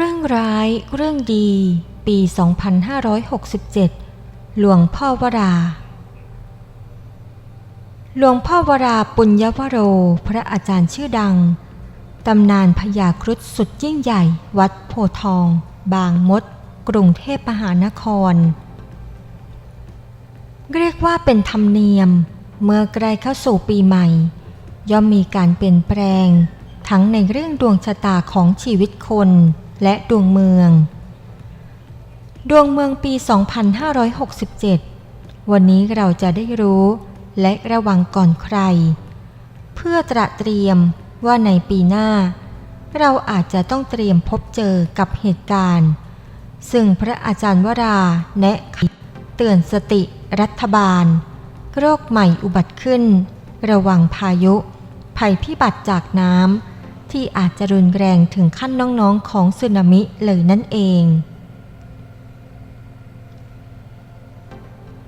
เรื่องร้ายเรื่องดี ปี 2567 หลวงพ่อวรา หลวงพ่อวราปุญญวโร พระอาจารย์ชื่อดัง ตำนานพญาครุฑสุดยิ่งใหญ่ วัดโพทอง บางมด กรุงเทพมหานคร เรียกว่าเป็นธรรมเนียม เมื่อใกล้เข้าสู่ปีใหม่ ย่อมมีการเปลี่ยนแปลงทั้งในเรื่องดวงชะตาของชีวิตคน และดวงเมือง ดวงเมืองปี 2567 วันนี้เราจะได้รู้และระวังก่อนใคร เพื่อตระเตรียมว่าในปีหน้า เราอาจจะต้องเตรียมพบเจอกับเหตุการณ์ ซึ่งพระอาจารย์วราแนะเตือนสติรัฐบาล โรคใหม่อุบัติขึ้น ระวังพายุ ภัยพิบัติจากน้ำ ที่อาจจะรุนแรงถึงขั้นน้องๆของสึนามิเลยนั่นเอง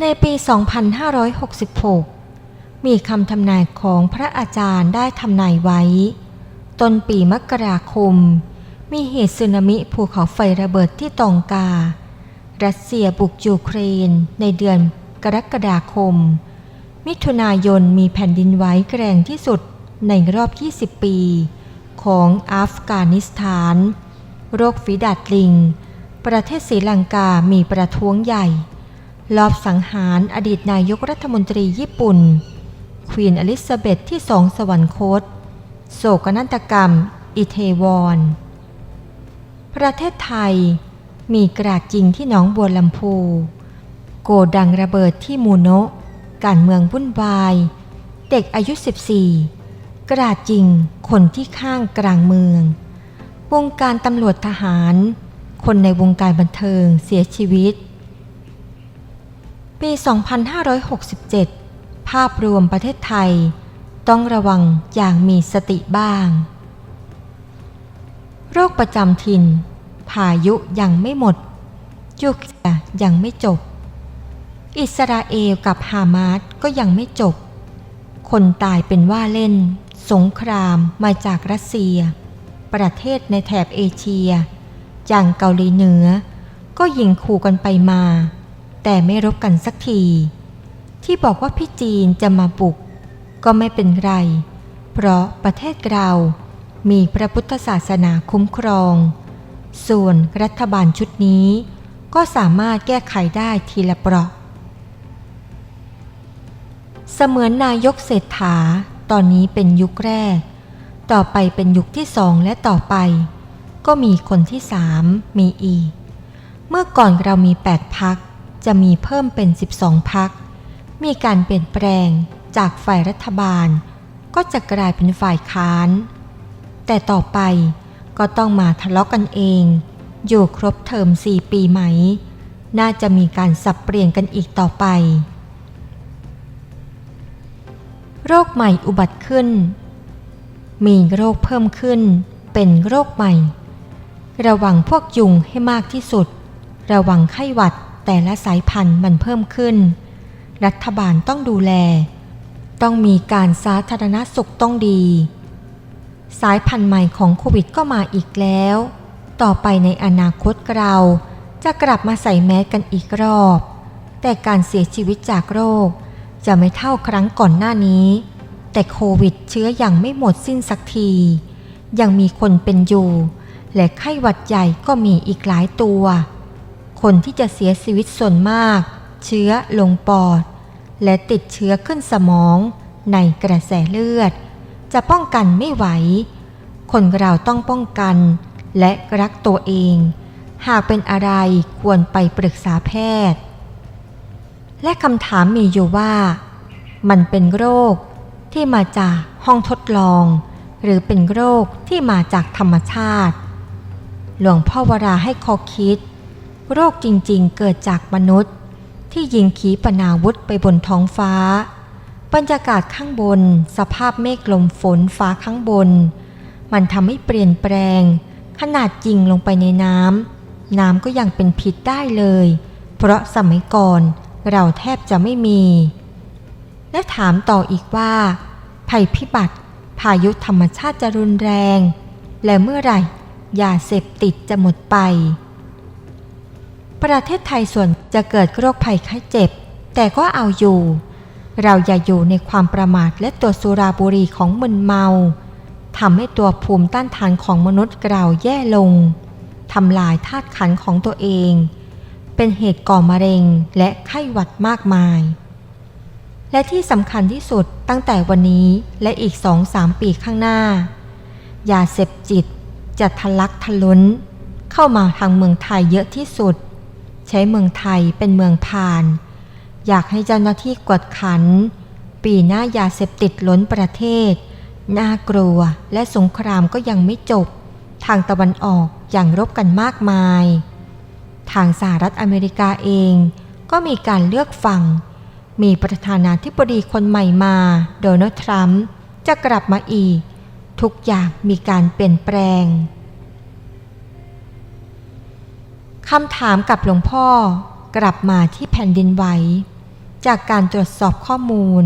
ในปี 2566 มีคำทำนายของพระอาจารย์ได้ทำนายไว้ ต้นปีมกราคม มีเหตุสึนามิภูเขาไฟระเบิดที่ตองกา รัสเซียบุกยูเครนในเดือนกรกฎาคม มิถุนายนมีแผ่นดินไหวแรงที่สุดในรอบ 20 ปี ของอัฟกานิสถาน โรคฝีดาดลิง ประเทศศรีลังกามีประท้วงใหญ่ ลอบสังหารอดีตนายกรัฐมนตรีญี่ปุ่น ควีนอลิซาเบธที่สองสวรรคต โศกนาฏกรรม อิเทวอนประเทศไทยมีกราดยิงที่หนองบัวลำพู โกดังระเบิดที่มูโนะการเมืองวุ่นวาย เด็กอายุ 14 กระดาดยิงคนที่ข้างกลางเมือง วงการตำรวจทหาร คนในวงการบันเทิงเสียชีวิต ปี 2567 ภาพรวมประเทศไทย ต้องระวังอย่างมีสติบ้าง โรคประจำถิ่น พายุยังไม่หมดยุคยังไม่จบ อิสราเอลกับฮามาสก็ยังไม่จบ คนตายเป็นว่าเล่น สงครามมาจากรัสเซีย ประเทศในแถบเอเชีย อย่างเกาหลีเหนือ ก็ยิงขู่กันไปมา แต่ไม่รบกันสักที ที่บอกว่าพี่จีนจะมาบุก ก็ไม่เป็นไร เพราะประเทศเรามีพระพุทธศาสนาคุ้มครอง ส่วนรัฐบาลชุดนี้ ก็สามารถแก้ไขได้ทีละเปราะ เสมือนนายกเศรษฐา ตอนนี้เป็นยุคแรก ต่อไปเป็นยุคที่สองและต่อไป ก็มีคนที่สามมีอีก เมื่อก่อนเรามี 8 พัก จะมีเพิ่มเป็น 12 พัก มีการเปลี่ยนแปลงจากฝ่ายรัฐบาล ก็จะกลายเป็นฝ่ายค้าน แต่ต่อไปก็ต้องมาทะเลาะกันเอง อยู่ครบเทอม 4 ปีไหม น่าจะมีการสับเปลี่ยนกันอีกต่อไป โรคใหม่อุบัติขึ้น มีโรคเพิ่มขึ้น เป็นโรคใหม่ ระวังพวกยุงให้มากที่สุด ระวังไข้หวัดแต่ละสายพันธุ์มันเพิ่มขึ้น รัฐบาลต้องดูแล ต้องมีการสาธารณสุขต้องดี สายพันธุ์ใหม่ของโควิดก็มาอีกแล้ว ต่อไปในอนาคตเราจะกลับมาใส่แมสกันอีกรอบ แต่การเสียชีวิตจากโรค จะไม่เท่าครั้งก่อนหน้านี้ แต่โควิดเชื้อยังไม่หมดสิ้นสักที ยังมีคนเป็นอยู่ และไข้หวัดใหญ่ก็มีอีกหลายตัว คนที่จะเสียชีวิตส่วนมาก เชื้อลงปอด และติดเชื้อขึ้นสมองในกระแสเลือด จะป้องกันไม่ไหว คนเราต้องป้องกัน และรักตัวเอง หากเป็นอะไรควรไปปรึกษาแพทย์ และคำถามมีอยู่ว่า มันเป็นโรคที่มาจากห้องทดลอง หรือเป็นโรคที่มาจากธรรมชาติ หลวงพ่อวราให้ข้อคิด โรคจริงๆเกิดจากมนุษย์ ที่ยิงขีปนาวุธไปบนท้องฟ้า บรรยากาศข้างบน สภาพเมฆลมฝนฟ้าข้างบน มันทำให้เปลี่ยนแปลง ขนาดยิงลงไปในน้ำน้ำก็ยังเป็นพิษได้เลย เพราะสมัยก่อน เราแทบจะไม่มี และถามต่ออีกว่า ภัยพิบัติ พายุธรรมชาติจะรุนแรง และเมื่อไหร่ยาเสพติดจะหมดไป ประเทศไทยส่วนจะเกิดโรคภัยไข้เจ็บ แต่ก็เอาอยู่ เราอย่าอยู่ในความประมาทและตัวสุราบุรีของมึนเมาทำให้ตัวภูมิต้านทานของมนุษย์เราแย่ลงทำลายธาตุขันของตัวเอง เป็นเหตุก่อมะเร็งและไข้หวัดมากมาย และที่สำคัญที่สุดตั้งแต่วันนี้และอีกสองสามปีข้างหน้า ยาเสพจิตจะทะลักทะล้น เข้ามาทางเมืองไทยเยอะที่สุด ใช้เมืองไทยเป็นเมืองผ่าน อยากให้เจ้าหน้าที่กวดขัน ปีหน้ายาเสพติดล้นประเทศ น่ากลัวและสงครามก็ยังไม่จบ ทางตะวันออกอย่างรบกันมากมาย ทางสหรัฐอเมริกาเอง ก็มีการเลือกฝั่ง มีประธานาธิบดีคนใหม่มาโดนัลด์ทรัมป์จะกลับมาอีก ทุกอย่างมีการเปลี่ยนแปลงคำถามกับหลวงพ่อกลับมาที่แผ่นดินไหว จากการตรวจสอบข้อมูล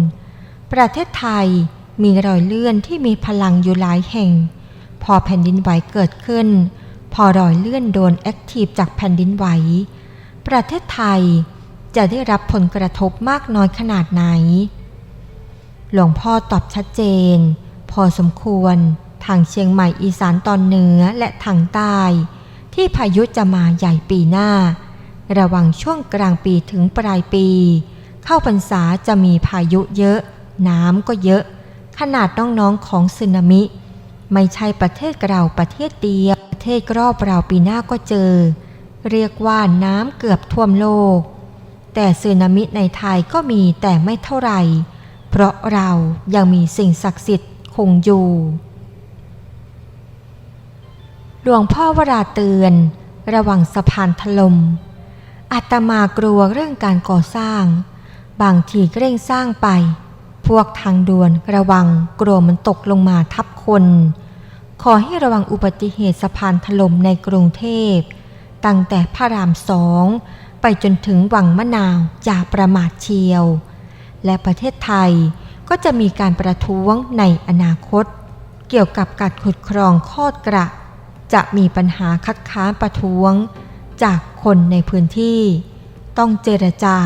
ประเทศไทยมีรอยเลื่อนที่มีพลังอยู่หลายแห่ง พอแผ่นดินไหวเกิดขึ้น พอรอยเลื่อนโดนแอคทีฟจากแผ่นดินไหว ประเทศไทยจะได้รับผลกระทบมากน้อยขนาดไหน หลวงพ่อตอบชัดเจน พอสมควรทางเชียงใหม่อีสานตอนเหนือและทางใต้ ที่พายุจะมาใหญ่ปีหน้า ระวังช่วงกลางปีถึงปลายปี เข้าพรรษาจะมีพายุเยอะ น้ำก็เยอะ ขนาดน้องๆของสึนามิ ไม่ใช่ประเทศเราประเทศเดียว เทศรอบเราปีหน้าก็เจอ เรียกว่าน้ำเกือบท่วมโลก แต่สึนามิในไทยก็มีแต่ไม่เท่าไหร่ เพราะเรายังมีสิ่งศักดิ์สิทธิ์คงอยู่หลวงพ่อวราเตือน ระวังสะพานถลม่มอาตมากลัวเรื่องการก่อสร้าง บางทีเร่งสร้างไป พวกทางด่วนระวังกลัวมันตกลงมาทับคน ขอให้ระวังอุบัติเหตุสะพานถล่มในกรุงเทพ ตั้งแต่พระรามสองไปจนถึงวังมะนาวอย่าประมาทเชียว และประเทศไทยก็จะมีการประท้วงในอนาคต เกี่ยวกับการขุดครองคอดกระ จะมีปัญหาคัดค้านประท้วง จากคนในพื้นที่ ต้องเจรจา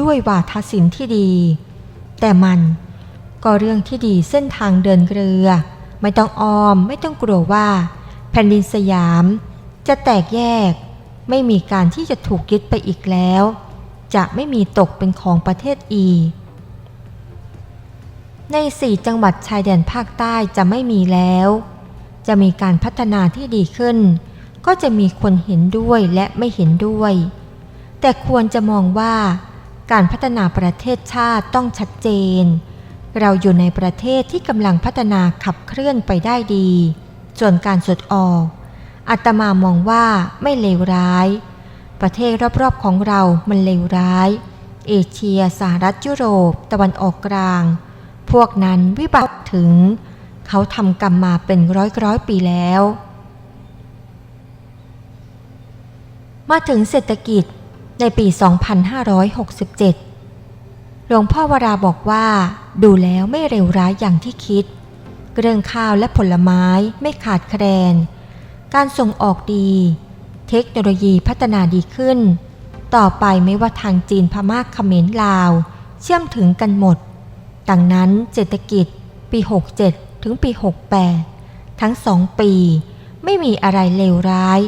ด้วยวาทศิลป์ที่ดี แต่มันก็เรื่องที่ดีเส้นทางเดินเรือ ไม่ต้องออมไม่ต้องกลัวว่า แผ่นดินสยาม จะแตกแยก ไม่มีการที่จะถูกยึดไปอีกแล้ว จะไม่มีตกเป็นของประเทศอี ในสี่จังหวัดชายแดนภาคใต้จะไม่มีแล้ว จะมีการพัฒนาที่ดีขึ้น ก็จะมีคนเห็นด้วยและไม่เห็นด้วย แต่ควรจะมองว่าการพัฒนาประเทศชาติต้องชัดเจน เราอยู่ในประเทศที่กำลังพัฒนาขับเคลื่อนไปได้ดี ส่วนการสดออกอาตมามองว่าไม่เลวร้าย ประเทศรอบๆของเรามันเลวร้าย เอเชียสหรัฐยุโรป ตะวันออกกลาง พวกนั้นวิบัติถึง เขาทำกรรมมาเป็นร้อยร้อยปีแล้ว มาถึงเศรษฐกิจในปี 2567 หลวงพ่อวราบอกว่า ดูแล้วไม่เร็วร้ายอย่างที่คิด เรื่องข้าวและผลไม้ไม่ขาดแคลน การส่งออกดี เทคโนโลยีพัฒนาดีขึ้น ต่อไปไม่ว่าทางจีนพม่าเขมรลาว เชื่อมถึงกันหมด ดังนั้นเศรษฐกิจ ปี 67 ถึงปี 68 ทั้งสองปีไม่มีอะไรเลวร้าย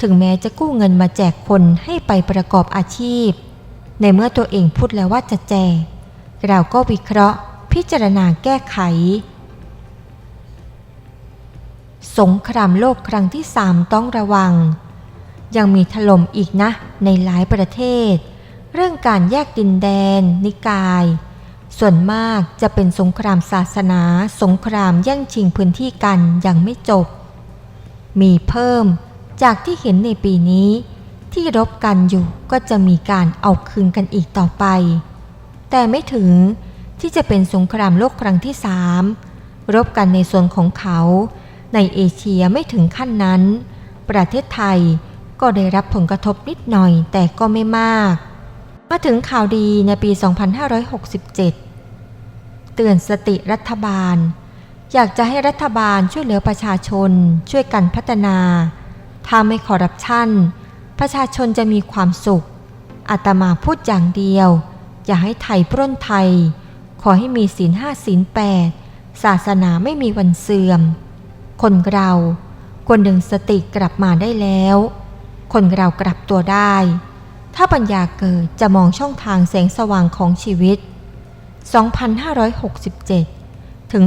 ถึงแม้จะกู้เงินมาแจกคนให้ไปประกอบอาชีพ ในเมื่อตัวเองพูดแล้วว่าจะแจก เราก็วิเคราะห์พิจารณาแก้ไข สงครามโลกครั้งที่สามต้องระวัง ยังมีถล่มอีกนะในหลายประเทศ เรื่องการแยกดินแดน นิกาย ส่วนมากจะเป็นสงครามศาสนา สงครามแย่งชิงพื้นที่กันยังไม่จบ มีเพิ่มจากที่เห็นในปีนี้ ที่รบกันอยู่ก็จะมีการเอาคืนกันอีกต่อไป แต่ไม่ถึงที่จะเป็นสงครามโลกครั้งที่สามรบกันในส่วนของเขา ในเอเชียไม่ถึงขั้นนั้น ประเทศไทยก็ได้รับผลกระทบนิดหน่อยแต่ก็ไม่มาก มาถึงข่าวดีในปี 2567 เตือนสติรัฐบาล อยากจะให้รัฐบาลช่วยเหลือประชาชน ช่วยกันพัฒนา ถ้าไม่คอร์รัปชัน ประชาชนจะมีความสุข อาตมาพูดอย่างเดียว อย่าให้ไทยปล้นไทย ขอให้มีศีลห้าศีลแปดศาสนาไม่มีวันเสื่อม คนเราควรดึงสติกลับมาได้แล้ว คนเรากลับตัวได้ ถ้าปัญญาเกิดจะมองช่องทางแสงสว่างของชีวิต 2567 ถึง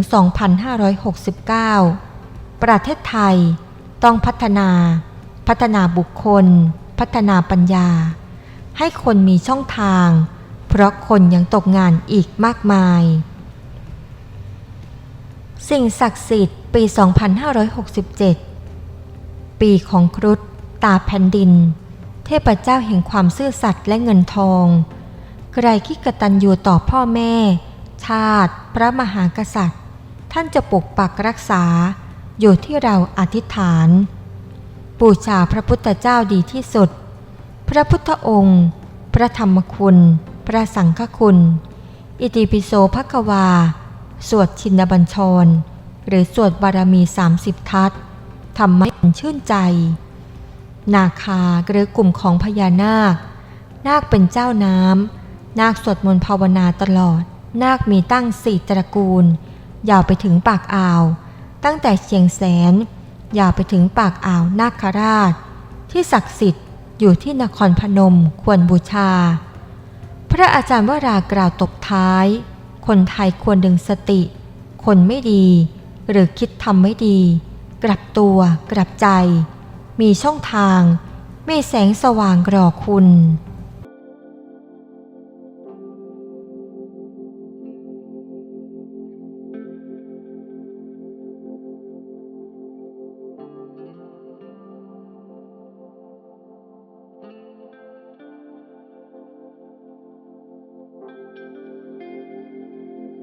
2569 ประเทศไทยต้องพัฒนา พัฒนาบุคคล พัฒนาปัญญา ให้คนมีช่องทาง เพราะคนยังตกงานอีกมากมาย สิ่งศักดิ์สิทธิ์ปี 2567 ปีของครุฑตาแผ่นดิน เทพเจ้าแห่งความซื่อสัตย์และเงินทอง ใครที่กตัญญูต่อพ่อแม่ ชาติ พระมหากษัตริย์ ท่านจะปกปักรักษาอยู่ที่เราอธิษฐาน บูชาพระพุทธเจ้าดีที่สุด พระพุทธองค์ พระธรรมคุณ พระสังฆคุณ อิติปิโสภควา สวดชินบัญชร หรือสวดบารมี 30 ทัศทำให้ชื่นใจ นาคาหรือกลุ่มของพญานาค นาคเป็นเจ้าน้ำ นาคสวดมนต์ภาวนาตลอด นาคมีตั้งสี่ตระกูล ยาวไปถึงปากอ่าว ตั้งแต่เชียงแสน ยาวไปถึงปากอ่าวนาคราช ที่ศักดิ์สิทธิ์อยู่ที่นครพนมควรบูชา พระอาจารย์วรากล่าวตบท้าย คนไทยควรดึงสติ คนไม่ดี หรือคิดทำไม่ดี กลับตัวกลับใจ มีช่องทาง มีแสงสว่างรอคุณ